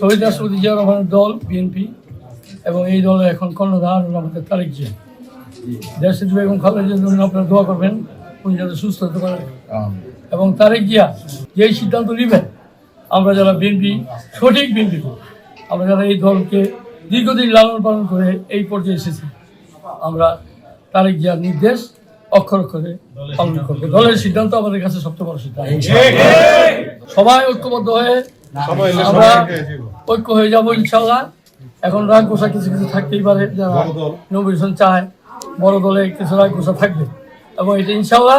শহীদ রাষ্ট্রপতি জিয়া রহমানের দল বিএনপি এবং এই দলে এখন কর্ণধার আমাদের তারেক জিয়া। দেশের বেগম খালেদার জন্য আপনারা দোয়া করবেন উনি যাতে সুস্থ হতে পারেন। এবং তারেক জিয়া যেই সিদ্ধান্ত নেবেন আমরা যারা বিএনপি সঠিক বিএনপি আমরা যারা এই দলকে দীর্ঘদিন লালন পালন করে এই পর্যায়ে এসেছি আমরা তারেক জিয়ার নির্দেশ অক্ষর করে পালন করব। দলের সিদ্ধান্ত আমাদের কাছে সবচেয়ে বড় সিদ্ধান্ত। সবাই ঐক্যবদ্ধ হয়ে আমরা ঐক্য হয়ে যাব ইনশাল্লাহ এখন রাগ গোসা কিছু কিছু থাকতেই পারে যারা নবীন চায় বড় দলে কিছু রাগ গোসা থাকবে। এবং এটা ইনশাল্লাহ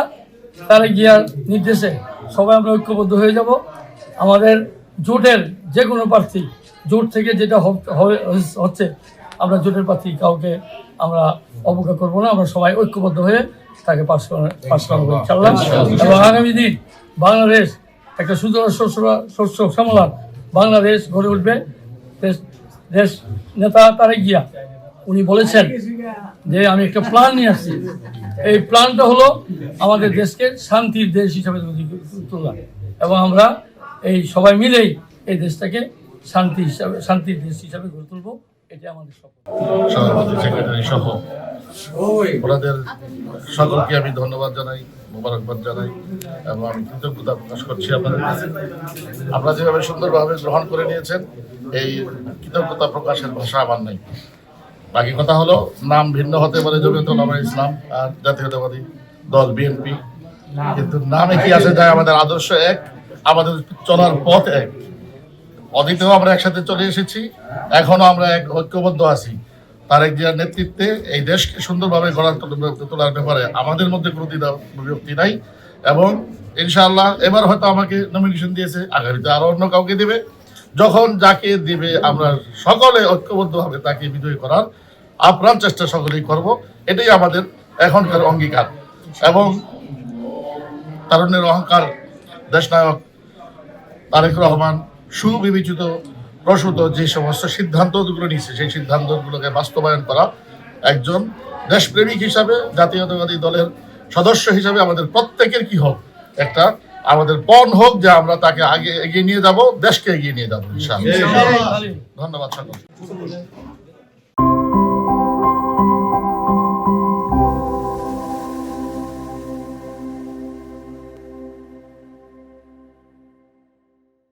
তারা গিয়ার নির্দেশে সবাই আমরা ঐক্যবদ্ধ হয়ে যাব। আমাদের জোটের যে কোনো প্রার্থী জোট থেকে যেটা হচ্ছে আমরা জোটের প্রার্থী কাউকে আমরা অবজ্ঞা করব না আমরা সবাই ঐক্যবদ্ধ হয়ে তাকে পাশ করা- পাশ করাবো ইনশাল্লাহ এবং আগামী দিন বাংলাদেশ একটা সুন্দর শস্য শস্য বাংলাদেশ গড়ে উঠবে। দেশ নেতা তারেক গিয়া উনি বলেছেন যে আমি একটা প্ল্যান নিয়ে আসছি। এই প্ল্যানটা হলো আমাদের দেশকে শান্তির দেশ হিসাবে তৈরি তোলা এবং আমরা এই সবাই মিলেই এই দেশটাকে শান্তি হিসাবে শান্তির দেশ হিসাবে গড়ে তুলবো এটা আমাদের সভাপতি সেক্রেটারি সহ ওনাদের সকলকে আমি ধন্যবাদ জানাই, মোবারকবাদ জানাই, এবং আমি কৃতজ্ঞতা প্রকাশ করছি আপনাদের কাছে। আপনারা যেভাবে সুন্দরভাবে গ্রহণ করে নিয়েছেন, এই কৃতজ্ঞতা প্রকাশের ভাষা আমার নাই। বাকি কথা হলো, নাম ভিন্ন হতে পারে, জমিয়ত উলামা ইসলাম আর জাতীয়তাবাদী দল, বিএনপি। কিন্তু নামে কি আসে যায় আমাদের আদর্শ এক, আমাদের চলার পথ এক। অতীতেও আমরা একসাথে চলে এসেছি এখনও আমরা এক ঐক্যবদ্ধ আছি। তারেক জিয়ার নেতৃত্বে এই দেশকে সুন্দরভাবে গড়ার তোল- তোলার ব্যাপারে আমাদের মধ্যে কোনো দ্বিধা বিভক্তি নাই। এবং ইনশাআল্লাহ এবার হয়তো আমাকে নমিনেশন দিয়েছে, আগামীতে আরও অন্য কাউকে দেবে। যখন যাকে দিবে, আমরা সকলে ঐক্যবদ্ধভাবে তাকে বিজয়ী করার আপ্রাণ চেষ্টা সকলেই করব। এটাই আমাদের এখনকার অঙ্গীকার। এবং তারুণ্যের অহংকার দেশনায়ক তারেক রহমান সুবিবেচিত প্রসূত যে সমস্ত সিদ্ধান্তগুলো নিয়েছে সেই সিদ্ধান্তগুলোকে বাস্তবায়ন করা একজন দেশপ্রেমিক হিসাবে জাতীয়তাবাদী দলের সদস্য হিসাবে আমাদের প্রত্যেকের কি হোক একটা আমাদের পণ হোক যে আমরা তাকে আগে এগিয়ে নিয়ে যাব দেশকে এগিয়ে নিয়ে যাব ধন্যবাদ সকল